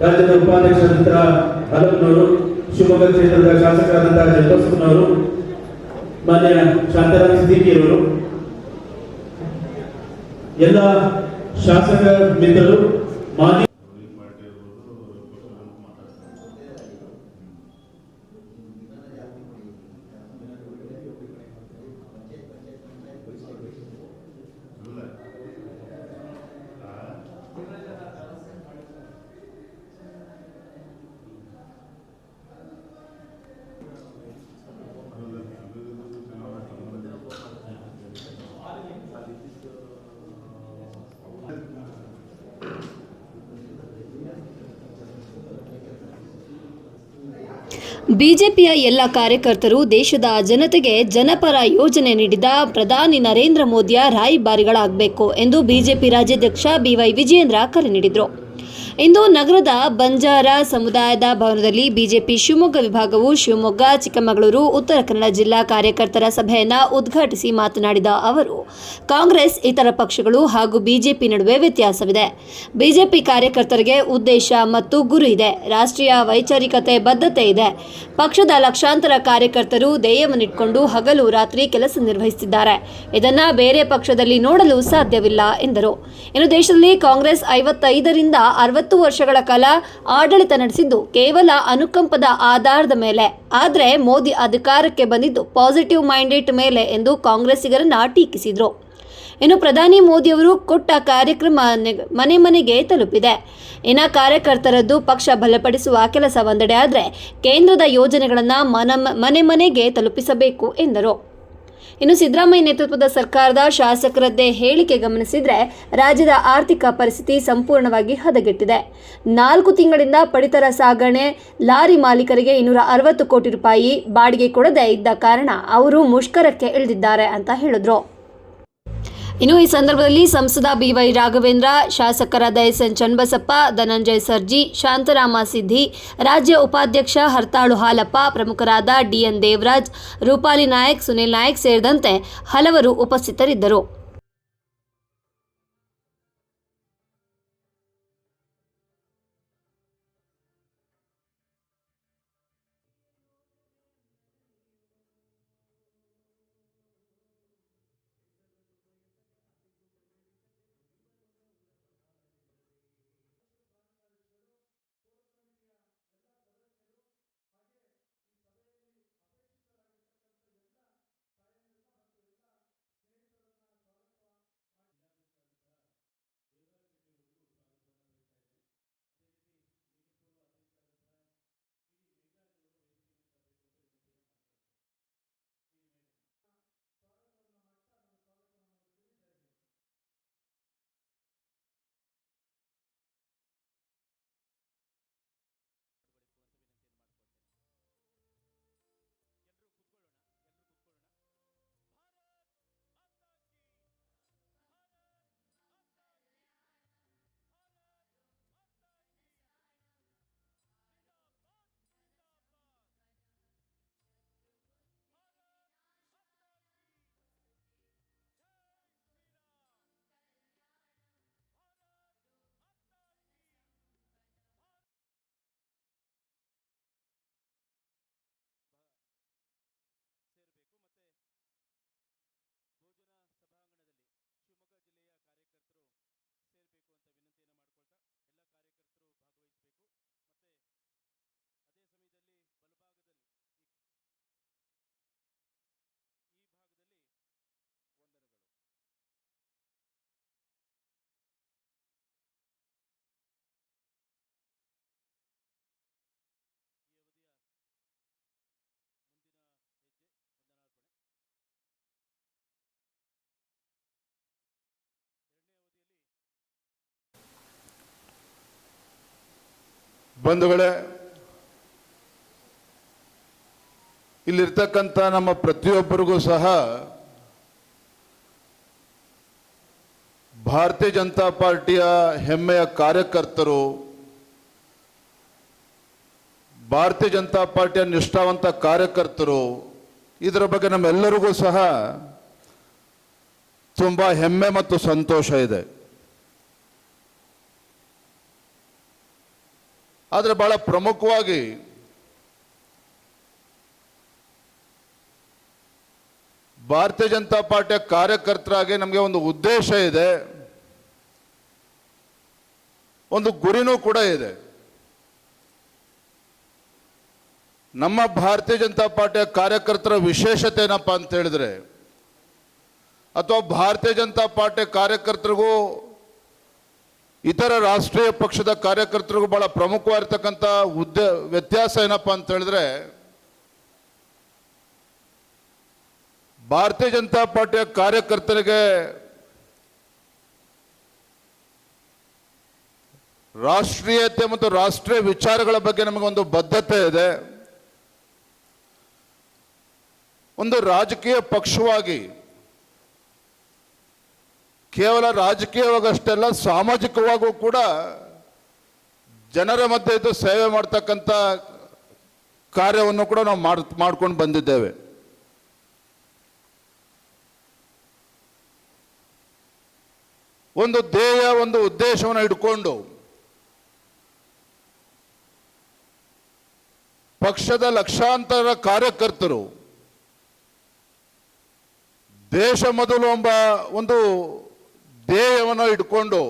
ರಾಜ್ಯದ ಉಪಾಧ್ಯಕ್ಷರಾದಂತಹ ಅಲಪ್ನವರು ಶಿವಮೊಗ್ಗ ಕ್ಷೇತ್ರದ ಶಾಸಕರಾದಂತಹ ಜಗಸ್ಪನವರು ಮಾನ್ಯ ಶಾಂತಾರಾಮ್ ಸಿದ್ದಿಕಿಯವರು ಎಲ್ಲ ಶಾಸಕ ಮಿತ್ರರು ಮಾನ್ಯ ಬಿಜೆಪಿಯ ಎಲ್ಲ ಕಾರ್ಯಕರ್ತರು ದೇಶದ ಜನತೆಗೆ ಜನಪರ ಯೋಜನೆ ನೀಡಿದ ಪ್ರಧಾನಿ ನರೇಂದ್ರ ಮೋದಿಯ ರಾಯಭಾರಿಗಳಾಗಬೇಕು ಎಂದು ಬಿಜೆಪಿ ರಾಜ್ಯಾಧ್ಯಕ್ಷ ಬಿವೈ ವಿಜಯೇಂದ್ರ ಕರೆ ನೀಡಿದರು. ಇಂದು ನಗರದ ಬಂಜಾರ ಸಮುದಾಯದ ಭವನದಲ್ಲಿ ಬಿಜೆಪಿ ಶಿವಮೊಗ್ಗ ವಿಭಾಗವು ಶಿವಮೊಗ್ಗ, ಚಿಕ್ಕಮಗಳೂರು, ಉತ್ತರ ಕನ್ನಡ ಜಿಲ್ಲಾ ಕಾರ್ಯಕರ್ತರ ಸಭೆಯನ್ನು ಉದ್ಘಾಟಿಸಿ ಮಾತನಾಡಿದ ಅವರು, ಕಾಂಗ್ರೆಸ್ ಇತರ ಪಕ್ಷಗಳು ಹಾಗೂ ಬಿಜೆಪಿ ನಡುವೆ ವ್ಯತ್ಯಾಸವಿದೆ. ಬಿಜೆಪಿ ಕಾರ್ಯಕರ್ತರಿಗೆ ಉದ್ದೇಶ ಮತ್ತು ಗುರು ಇದೆ. ರಾಷ್ಟ್ರೀಯ ವೈಚಾರಿಕತೆ ಬದ್ಧತೆ ಇದೆ. ಪಕ್ಷದ ಲಕ್ಷಾಂತರ ಕಾರ್ಯಕರ್ತರು ಧ್ಯೇಯವನ್ನಿಟ್ಕೊಂಡು ಹಗಲು ರಾತ್ರಿ ಕೆಲಸ ನಿರ್ವಹಿಸುತ್ತಿದ್ದಾರೆ. ಇದನ್ನ ಬೇರೆ ಪಕ್ಷದಲ್ಲಿ ನೋಡಲು ಸಾಧ್ಯವಿಲ್ಲ ಎಂದರು. ಇನ್ನು ದೇಶದಲ್ಲಿ ಕಾಂಗ್ರೆಸ್ ಐವತ್ತೈದರಿಂದ ಅರವತ್ತು ವರ್ಷಗಳ ಕಾಲ ಆಡಳಿತ ನಡೆಸಿದ್ದು ಕೇವಲ ಅನುಕಂಪದ ಆಧಾರದ ಮೇಲೆ. ಆದರೆ ಮೋದಿ ಅಧಿಕಾರಕ್ಕೆ ಬಂದಿದ್ದು ಪಾಸಿಟಿವ್ ಮೈಂಡೆಡ್ ಮೇಲೆ ಎಂದು ಕಾಂಗ್ರೆಸ್ಸಿಗರನ್ನ ಟೀಕಿಸಿದರು. ಇನ್ನು ಪ್ರಧಾನಿ ಮೋದಿಯವರು ಕೊಟ್ಟ ಕಾರ್ಯಕ್ರಮ ಮನೆ ಮನೆಗೆ ತಲುಪಿದೆ. ಇನ್ನು ಕಾರ್ಯಕರ್ತರದ್ದು ಪಕ್ಷ ಬಲಪಡಿಸುವ ಕೆಲಸ ಒಂದೆಡೆ ಆದರೆ ಕೇಂದ್ರದ ಯೋಜನೆಗಳನ್ನು ಮನ, ಮನೆ ಮನೆಗೆ ತಲುಪಿಸಬೇಕು ಎಂದರು. ಇನ್ನು ಸಿದ್ದರಾಮಯ್ಯ ನೇತೃತ್ವದ ಸರ್ಕಾರದ ಶಾಸಕರದ್ದೇ ಹೇಳಿಕೆ ಗಮನಿಸಿದರೆ ರಾಜ್ಯದ ಆರ್ಥಿಕ ಪರಿಸ್ಥಿತಿ ಸಂಪೂರ್ಣವಾಗಿ ಹದಗೆಟ್ಟಿದೆ. ನಾಲ್ಕು ತಿಂಗಳಿಂದ ಪಡಿತರ ಸಾಗಣೆ, ಲಾರಿ ಮಾಲೀಕರಿಗೆ ಇನ್ನೂರ ಅರವತ್ತು ಕೋಟಿ ರೂಪಾಯಿ ಬಾಡಿಗೆ ಕೊಡದೇ ಇದ್ದ ಕಾರಣ ಅವರು ಮುಷ್ಕರಕ್ಕೆ ಇಳಿದಿದ್ದಾರೆ ಅಂತ ಹೇಳಿದ್ರು. ಇನ್ನು ಈ ಸಂದರ್ಭದಲ್ಲಿ ಸಂಸದ ಬಿವೈ ರಾಘವೇಂದ್ರ, ಶಾಸಕರಾದ ಎಸ್ ಎನ್ ಚನ್ನಬಸಪ್ಪ, ಧನಂಜಯ ಸರ್ಜಿ, ಶಾಂತರಾಮ ಸಿದ್ದಿ ರಾಜ್ಯ ಉಪಾಧ್ಯಕ್ಷ ಹರ್ತಾಳು ಹಾಲಪ್ಪ, ಪ್ರಮುಖರಾದ ಡಿಎನ್ ದೇವರಾಜ್, ರೂಪಾಲಿ ನಾಯಕ್, ಸುನಿಲ್ ನಾಯಕ್ ಸೇರಿದಂತೆ ಹಲವರು ಉಪಸ್ಥಿತರಿದ್ದರು. ಬಂಧುಗಳೇ, ಇಲ್ಲಿರ್ತಕ್ಕಂಥ ನಮ್ಮ ಪ್ರತಿಯೊಬ್ಬರಿಗೂ ಸಹ ಭಾರತೀಯ ಜನತಾ ಪಾರ್ಟಿಯ ಹೆಮ್ಮೆಯ ಕಾರ್ಯಕರ್ತರು, ಭಾರತೀಯ ಜನತಾ ಪಾರ್ಟಿಯ ನಿಷ್ಠಾವಂತ ಕಾರ್ಯಕರ್ತರು, ಇದರ ಬಗ್ಗೆ ನಮ್ಮೆಲ್ಲರಿಗೂ ಸಹ ತುಂಬ ಹೆಮ್ಮೆ ಮತ್ತು ಸಂತೋಷ ಇದೆ. ಆದರೆ ಬಹಳ ಪ್ರಮುಖವಾಗಿ ಭಾರತೀಯ ಜನತಾ ಪಾರ್ಟಿಯ ಕಾರ್ಯಕರ್ತರಾಗಿ ನಮಗೆ ಒಂದು ಉದ್ದೇಶ ಇದೆ. ಒಂದು ಗುರಿನೂ ಕೂಡ ಇದೆ. ನಮ್ಮ ಭಾರತೀಯ ಜನತಾ ಪಾರ್ಟಿಯ ಕಾರ್ಯಕರ್ತರ ವಿಶೇಷತೆ ಏನಪ್ಪ ಅಂತ ಹೇಳಿದ್ರೆ, ಅಥವಾ ಭಾರತೀಯ ಜನತಾ ಪಾರ್ಟಿಯ ಕಾರ್ಯಕರ್ತರಿಗೂ ಇತರ ರಾಷ್ಟ್ರೀಯ ಪಕ್ಷದ ಕಾರ್ಯಕರ್ತರಿಗೂ ಭಾಳ ಪ್ರಮುಖವಾಗಿರ್ತಕ್ಕಂಥ ಉದ್ದ, ವ್ಯತ್ಯಾಸ ಏನಪ್ಪ ಅಂತ ಹೇಳಿದ್ರೆ, ಭಾರತೀಯ ಜನತಾ ಪಾರ್ಟಿಯ ಕಾರ್ಯಕರ್ತರಿಗೆ ರಾಷ್ಟ್ರೀಯತೆ ಮತ್ತು ರಾಷ್ಟ್ರೀಯ ವಿಚಾರಗಳ ಬಗ್ಗೆ ನಮಗೊಂದು ಬದ್ಧತೆ ಇದೆ. ಒಂದು ರಾಜಕೀಯ ಪಕ್ಷವಾಗಿ ಕೇವಲ ರಾಜಕೀಯವಾಗಷ್ಟೆಲ್ಲ, ಸಾಮಾಜಿಕವಾಗೂ ಕೂಡ ಜನರ ಮಧ್ಯೆ ಇದ್ದು ಸೇವೆ ಮಾಡ್ತಕ್ಕಂಥ ಕಾರ್ಯವನ್ನು ಕೂಡ ನಾವು ಮಾಡ್, ಮಾಡ್ಕೊಂಡು ಬಂದಿದ್ದೇವೆ. ಒಂದು ಧ್ಯೇಯ, ಒಂದು ಉದ್ದೇಶವನ್ನು ಇಟ್ಕೊಂಡು ಪಕ್ಷದ ಲಕ್ಷಾಂತರ ಕಾರ್ಯಕರ್ತರು ದೇಶ ಮೊದಲು ಎಂಬ ಒಂದು ಧ್ಯೇಯವನ್ನು ಇಟ್ಕೊಂಡು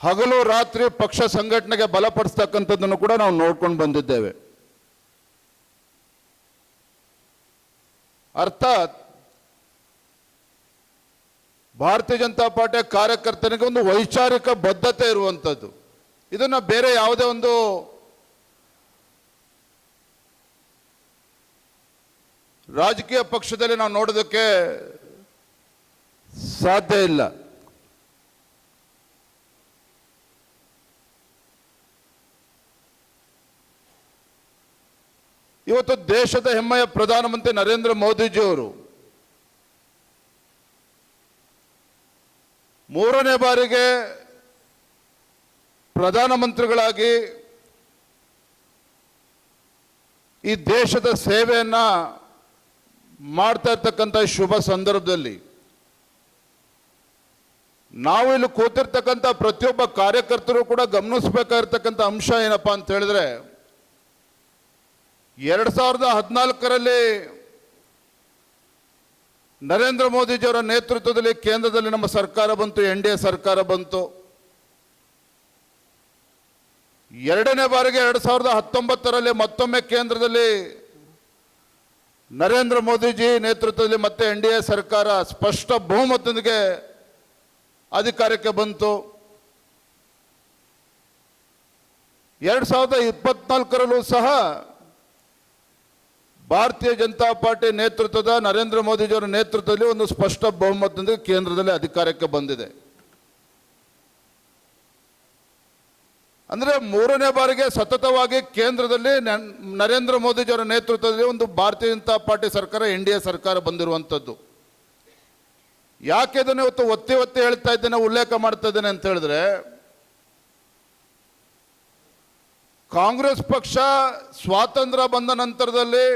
ಹಗಲು ರಾತ್ರಿ ಪಕ್ಷ ಸಂಘಟನೆಗೆ ಬಲಪಡಿಸ್ತಕ್ಕಂಥದ್ದನ್ನು ಕೂಡ ನಾವು ನೋಡ್ಕೊಂಡು ಬಂದಿದ್ದೇವೆ. ಅರ್ಥಾತ್ ಭಾರತೀಯ ಜನತಾ ಪಾರ್ಟಿಯ ಕಾರ್ಯಕರ್ತನಿಗೆ ಒಂದು ವೈಚಾರಿಕ ಬದ್ಧತೆ ಇರುವಂಥದ್ದು. ಇದನ್ನ ಬೇರೆ ಯಾವುದೇ ಒಂದು ರಾಜಕೀಯ ಪಕ್ಷದಲ್ಲಿ ನಾವು ನೋಡೋದಕ್ಕೆ ಸಾಧ್ಯ ಇಲ್ಲ. ಇವತ್ತು ದೇಶದ ಹೆಮ್ಮೆಯ ಪ್ರಧಾನಮಂತ್ರಿ ನರೇಂದ್ರ ಮೋದಿಜಿಯವರು ಮೂರನೇ ಬಾರಿಗೆ ಪ್ರಧಾನಮಂತ್ರಿಗಳಾಗಿ ಈ ದೇಶದ ಸೇವೆಯನ್ನು ಮಾಡ್ತಾ ಇರ್ತಕ್ಕಂಥ ಶುಭ ಸಂದರ್ಭದಲ್ಲಿ ನಾವು ಇಲ್ಲಿ ಕೂತಿರ್ತಕ್ಕಂಥ ಪ್ರತಿಯೊಬ್ಬ ಕಾರ್ಯಕರ್ತರು ಕೂಡ ಗಮನಿಸಬೇಕಾಗಿರ್ತಕ್ಕಂಥ ಅಂಶ ಏನಪ್ಪ ಅಂತ ಹೇಳಿದ್ರೆ, ಎರಡು ಸಾವಿರದ ಹದಿನಾಲ್ಕರಲ್ಲಿ ನರೇಂದ್ರ ಮೋದಿಜಿಯವರ ನೇತೃತ್ವದಲ್ಲಿ ಕೇಂದ್ರದಲ್ಲಿ ನಮ್ಮ ಸರ್ಕಾರ ಬಂತು, ಎನ್ ಡಿ ಎ ಸರ್ಕಾರ ಬಂತು. ಎರಡನೇ ಬಾರಿಗೆ ಎರಡು ಸಾವಿರದ ಹತ್ತೊಂಬತ್ತರಲ್ಲಿ ಮತ್ತೊಮ್ಮೆ ಕೇಂದ್ರದಲ್ಲಿ ನರೇಂದ್ರ ಮೋದಿಜಿ ನೇತೃತ್ವದಲ್ಲಿ ಮತ್ತೆ ಎನ್ ಡಿ ಎ ಸರ್ಕಾರ ಸ್ಪಷ್ಟ ಬಹುಮತದೊಂದಿಗೆ ಅಧಿಕಾರಕ್ಕೆ ಬಂತು. ಎರಡು ಸಾವಿರದ ಇಪ್ಪತ್ನಾಲ್ಕರಲ್ಲೂ ಸಹ ಭಾರತೀಯ ಜನತಾ ಪಾರ್ಟಿ ನೇತೃತ್ವದ ನರೇಂದ್ರ ಮೋದಿಜಿಯವರ ನೇತೃತ್ವದಲ್ಲಿ ಒಂದು ಸ್ಪಷ್ಟ ಬಹುಮತದೊಂದಿಗೆ ಕೇಂದ್ರದಲ್ಲಿ ಅಧಿಕಾರಕ್ಕೆ ಬಂದಿದೆ. ಅಂದರೆ ಮೂರನೇ ಬಾರಿಗೆ ಸತತವಾಗಿ ಕೇಂದ್ರದಲ್ಲಿ ನರೇಂದ್ರ ಮೋದಿಜಿಯವರ ನೇತೃತ್ವದಲ್ಲಿ ಒಂದು ಭಾರತೀಯ ಜನತಾ ಪಾರ್ಟಿ ಸರ್ಕಾರ, ಎನ್ ಸರ್ಕಾರ ಬಂದಿರುವಂಥದ್ದು. ಯಾಕೆ ಅದನ್ನು ಇವತ್ತು ಒತ್ತಿ ಒತ್ತಿ ಹೇಳ್ತಾ ಇದ್ದೇನೆ, ಉಲ್ಲೇಖ ಮಾಡ್ತಾ ಇದ್ದೇನೆ ಅಂತ ಹೇಳಿದ್ರೆ, ಕಾಂಗ್ರೆಸ್ ಪಕ್ಷ ಸ್ವಾತಂತ್ರ್ಯ ಬಂದ ನಂತರದಲ್ಲಿ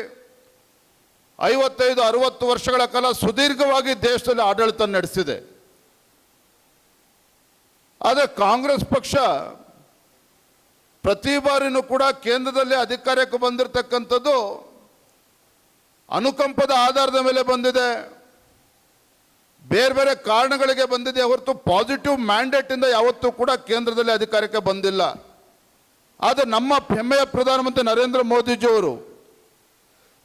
ಐವತ್ತೈದು, ಅರವತ್ತು ವರ್ಷಗಳ ಕಾಲ ಸುದೀರ್ಘವಾಗಿ ದೇಶದಲ್ಲಿ ಆಡಳಿತ ನಡೆಸಿದೆ. ಆದರೆ ಕಾಂಗ್ರೆಸ್ ಪಕ್ಷ ಪ್ರತಿ ಬಾರಿನೂ ಕೂಡ ಕೇಂದ್ರದಲ್ಲಿ ಅಧಿಕಾರಕ್ಕೆ ಬಂದಿರತಕ್ಕಂಥದ್ದು ಅನುಕಂಪದ ಆಧಾರದ ಮೇಲೆ ಬಂದಿದೆ. ಬೇರೆ ಬೇರೆ ಕಾರಣಗಳಿಗೆ ಬಂದಿದೆ ಹೊರತು ಪಾಸಿಟಿವ್ ಮ್ಯಾಂಡೇಟ್ ಇಂದ ಯಾವತ್ತೂ ಕೂಡ ಕೇಂದ್ರದಲ್ಲಿ ಅಧಿಕಾರಕ್ಕೆ ಬಂದಿಲ್ಲ. ಆದರೆ ನಮ್ಮ ಹೆಮ್ಮೆಯ ಪ್ರಧಾನಮಂತ್ರಿ ನರೇಂದ್ರ ಮೋದಿಜಿಯವರು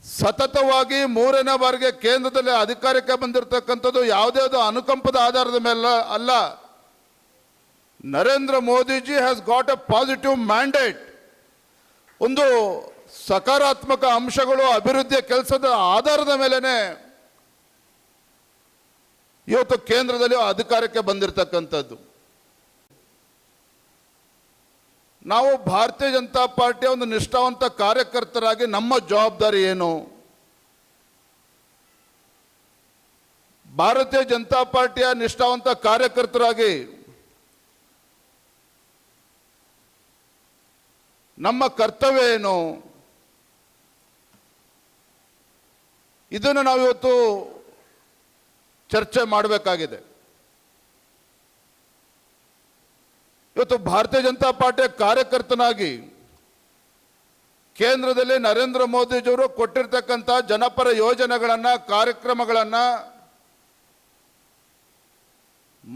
ಸತತವಾಗಿ ಮೂರನೇ ಬಾರಿಗೆ ಕೇಂದ್ರದಲ್ಲಿ ಅಧಿಕಾರಕ್ಕೆ ಬಂದಿರತಕ್ಕಂಥದ್ದು ಯಾವುದೇ ಒಂದು ಅನುಕಂಪದ ಆಧಾರದ ಮೇಲೆ ಅಲ್ಲ. Narendra Modiji has got a positive mandate ಒಂದು ಸಕಾರಾತ್ಮಕ ಅಂಶಗಳು ಅಭಿವೃದ್ಧಿಯ ಕೆಲಸದ ಆಧಾರದ ಮೇಲೆನೆ ಇವತ್ತು ಕೇಂದ್ರದಲ್ಲಿ ಅಧಿಕಾರಕ್ಕೆ ಬಂದಿರತಕ್ಕಂಥದ್ದು. ನಾವು ಭಾರತೀಯ ಜನತಾ ಪಾರ್ಟಿಯ ಒಂದು ನಿಷ್ಠಾವಂತ ಕಾರ್ಯಕರ್ತರಾಗಿ ನಮ್ಮ ಜವಾಬ್ದಾರಿ ಏನು? ಭಾರತೀಯ ಜನತಾ ಪಾರ್ಟಿಯ ನಿಷ್ಠಾವಂತ ಕಾರ್ಯಕರ್ತರಾಗಿ ನಮ್ಮ ಕರ್ತವ್ಯ ಏನು? ಇದನ್ನು ನಾವು ಇವತ್ತು ಚರ್ಚೆ ಮಾಡಬೇಕಾಗಿದೆ. ಇವತ್ತು ಭಾರತೀಯ ಜನತಾ ಪಾರ್ಟಿಯ ಕಾರ್ಯಕರ್ತನಾಗಿ ಕೇಂದ್ರದಲ್ಲಿ ನರೇಂದ್ರ ಮೋದಿಜಿಯವರು ಕೊಟ್ಟಿರ್ತಕ್ಕಂಥ ಜನಪರ ಯೋಜನೆಗಳನ್ನು, ಕಾರ್ಯಕ್ರಮಗಳನ್ನು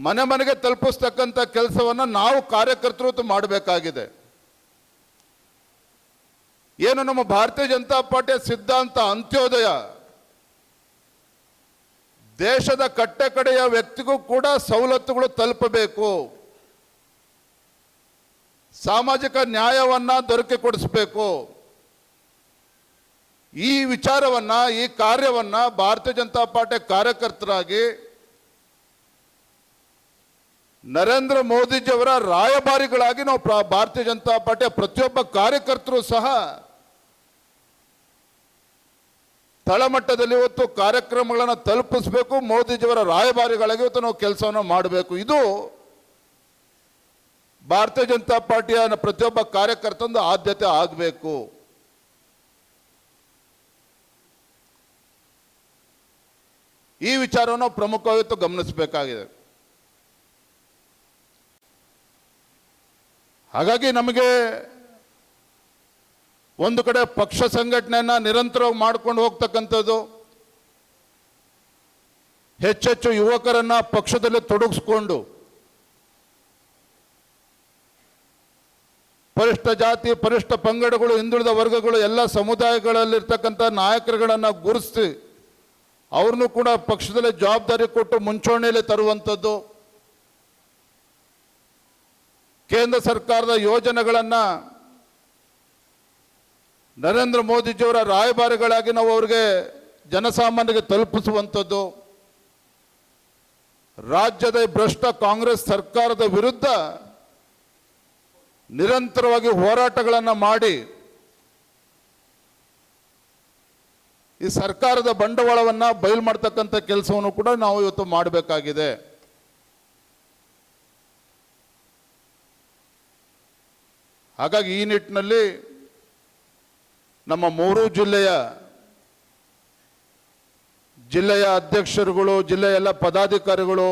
ಮನೆ ಮನೆಗೆ ತಲುಪಿಸ್ತಕ್ಕಂಥ ಕೆಲಸವನ್ನು ನಾವು ಕಾರ್ಯಕರ್ತರು ಮಾಡಬೇಕಾಗಿದೆ. ಏನು ನಮ್ಮ ಭಾರತೀಯ ಜನತಾ ಪಾರ್ಟಿಯ ಸಿದ್ಧಾಂತ, ಅಂತ್ಯೋದಯ ದೇಶದ ಕಟ್ಟೆ ಕಡೆಯ ವ್ಯಕ್ತಿಗೂ ಕೂಡ ಸವಲತ್ತುಗಳು ತಲುಪಬೇಕು. ಸಾಮಾಜಿಕ ನ್ಯಾಯವನ್ನ ದೊರಕಿಕೊಡಿಸಬೇಕು ಈ ವಿಚಾರವನ್ನ, ಈ ಕಾರ್ಯವನ್ನ ಭಾರತೀಯ ಜನತಾ ಪಾರ್ಟಿ ಕಾರ್ಯಕರ್ತರಾಗಿ ನರೇಂದ್ರ ಮೋದಿಜಿಯವರ ರಾಯಭಾರಿಗಳಾಗಿ ನಾವು ಭಾರತೀಯ ಜನತಾ ಪಾರ್ಟಿಯ ಪ್ರತಿಯೊಬ್ಬ ಕಾರ್ಯಕರ್ತರು ಸಹ ತಳಮಟ್ಟದಲ್ಲಿ ಇವತ್ತು ಕಾರ್ಯಕ್ರಮಗಳನ್ನು ತಲುಪಿಸಬೇಕು, ಮೋದಿಜಿಯವರ ರಾಯಭಾರಿಗಳಾಗಿ ಇವತ್ತು ನಾವು ಕೆಲಸವನ್ನು ಮಾಡಬೇಕು. ಇದು ಭಾರತೀಯ ಜನತಾ ಪಾರ್ಟಿಯ ಪ್ರತಿಯೊಬ್ಬ ಕಾರ್ಯಕರ್ತಂದು ಆದ್ಯತೆ ಆಗಬೇಕು. ಈ ವಿಚಾರವನ್ನು ಪ್ರಮುಖವಾಗಿ ಗಮನಿಸಬೇಕಾಗಿದೆ. ಹಾಗಾಗಿ ನಮಗೆ ಒಂದು ಕಡೆ ಪಕ್ಷ ಸಂಘಟನೆಯನ್ನ ನಿರಂತರವಾಗಿ ಮಾಡ್ಕೊಂಡು ಹೋಗ್ತಕ್ಕಂಥದ್ದು ಹೆಚ್ಚೆಚ್ಚು ಯುವಕರನ್ನ ಪಕ್ಷದಲ್ಲಿ ತೊಡಗಿಸ್ಕೊಂಡು, ಪರಿಷ್ಠ ಜಾತಿ, ಪರಿಷ್ಠ ಪಂಗಡಗಳು, ಹಿಂದುಳಿದ ವರ್ಗಗಳು, ಎಲ್ಲ ಸಮುದಾಯಗಳಲ್ಲಿರ್ತಕ್ಕಂಥ ನಾಯಕರುಗಳನ್ನು ಗುರುತಿಸಿ, ಅವ್ರನ್ನೂ ಕೂಡ ಪಕ್ಷದಲ್ಲಿ ಜವಾಬ್ದಾರಿ ಕೊಟ್ಟು ಮುಂಚೂಣಿಯಲ್ಲಿ ತರುವಂಥದ್ದು, ಕೇಂದ್ರ ಸರ್ಕಾರದ ಯೋಜನೆಗಳನ್ನು ನರೇಂದ್ರ ಮೋದಿಜಿಯವರ ರಾಯಭಾರಿಗಳಾಗಿ ನಾವು ಅವರಿಗೆ ಜನಸಾಮಾನ್ಯರಿಗೆ ತಲುಪಿಸುವಂಥದ್ದು, ರಾಜ್ಯದ ಭ್ರಷ್ಟ ಕಾಂಗ್ರೆಸ್ ಸರ್ಕಾರದ ವಿರುದ್ಧ ನಿರಂತರವಾಗಿ ಹೋರಾಟಗಳನ್ನು ಮಾಡಿ, ಈ ಸರ್ಕಾರದ ಬಂಡವಾಳವನ್ನು ಬಯಲು ಮಾಡ್ತಕ್ಕಂಥ ಕೆಲಸವನ್ನು ಕೂಡ ನಾವು ಇವತ್ತು ಮಾಡಬೇಕಾಗಿದೆ. ಹಾಗಾಗಿ ಈ ನಿಟ್ಟಿನಲ್ಲಿ ನಮ್ಮ ಮೂರು ಜಿಲ್ಲೆಯ ಜಿಲ್ಲೆಯ ಅಧ್ಯಕ್ಷರುಗಳು, ಜಿಲ್ಲೆಯ ಎಲ್ಲ ಪದಾಧಿಕಾರಿಗಳು,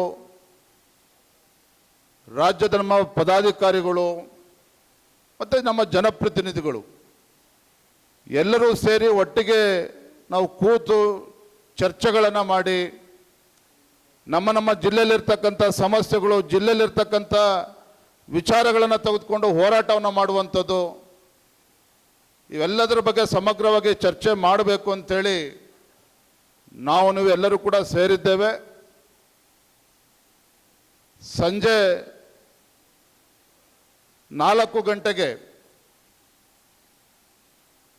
ರಾಜ್ಯದ ನಮ್ಮ ಪದಾಧಿಕಾರಿಗಳು, ಮತ್ತು ನಮ್ಮ ಜನಪ್ರತಿನಿಧಿಗಳು, ಎಲ್ಲರೂ ಸೇರಿ ಒಟ್ಟಿಗೆ ನಾವು ಕೂತು ಚರ್ಚೆಗಳನ್ನು ಮಾಡಿ, ನಮ್ಮ ನಮ್ಮ ಜಿಲ್ಲೆಯಲ್ಲಿರ್ತಕ್ಕಂಥ ಸಮಸ್ಯೆಗಳು, ಜಿಲ್ಲೆಯಲ್ಲಿರ್ತಕ್ಕಂಥ ವಿಚಾರಗಳನ್ನು ತೆಗೆದುಕೊಂಡು ಹೋರಾಟವನ್ನು ಮಾಡುವಂಥದ್ದು ಇವೆಲ್ಲದರ ಬಗ್ಗೆ ಸಮಗ್ರವಾಗಿ ಚರ್ಚೆ ಮಾಡಬೇಕು ಅಂಥೇಳಿ ನಾವು ನೀವು ಎಲ್ಲರೂ ಕೂಡ ಸೇರಿದ್ದೇವೆ. ಸಂಜೆ ನಾಲ್ಕು ಗಂಟೆಗೆ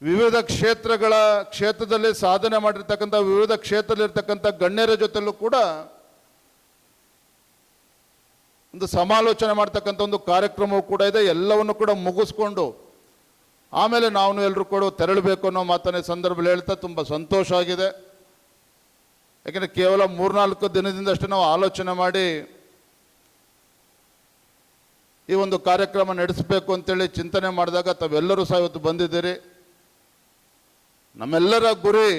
ವಿವಿಧ ಕ್ಷೇತ್ರಗಳ ಕ್ಷೇತ್ರದಲ್ಲಿ ಸಾಧನೆ ಮಾಡಿರ್ತಕ್ಕಂಥ, ವಿವಿಧ ಕ್ಷೇತ್ರದಲ್ಲಿರ್ತಕ್ಕಂಥ ಗಣ್ಯರ ಜೊತೆಲೂ ಕೂಡ ಒಂದು ಸಮಾಲೋಚನೆ ಮಾಡ್ತಕ್ಕಂಥ ಒಂದು ಕಾರ್ಯಕ್ರಮವೂ ಕೂಡ ಇದೆ. ಎಲ್ಲವನ್ನು ಕೂಡ ಮುಗಿಸ್ಕೊಂಡು ಆಮೇಲೆ ನಾವು ಎಲ್ಲರೂ ಕೂಡ ತೆರಳಬೇಕು ಅನ್ನೋ ಮಾತನ್ನ ಸಂದರ್ಭದಲ್ಲಿ ಹೇಳ್ತಾ ತುಂಬ ಸಂತೋಷ ಆಗಿದೆ. ಯಾಕೆಂದರೆ ಕೇವಲ ಮೂರ್ನಾಲ್ಕು ದಿನದಿಂದಷ್ಟೇ ನಾವು ಆಲೋಚನೆ ಮಾಡಿ ಈ ಒಂದು ಕಾರ್ಯಕ್ರಮ ನಡೆಸಬೇಕು ಅಂತೇಳಿ ಚಿಂತನೆ ಮಾಡಿದಾಗ ತಾವೆಲ್ಲರೂ ಸಹ ಇವತ್ತು ಬಂದಿದ್ದೀರಿ. ನಮ್ಮೆಲ್ಲರ ಗುರಿ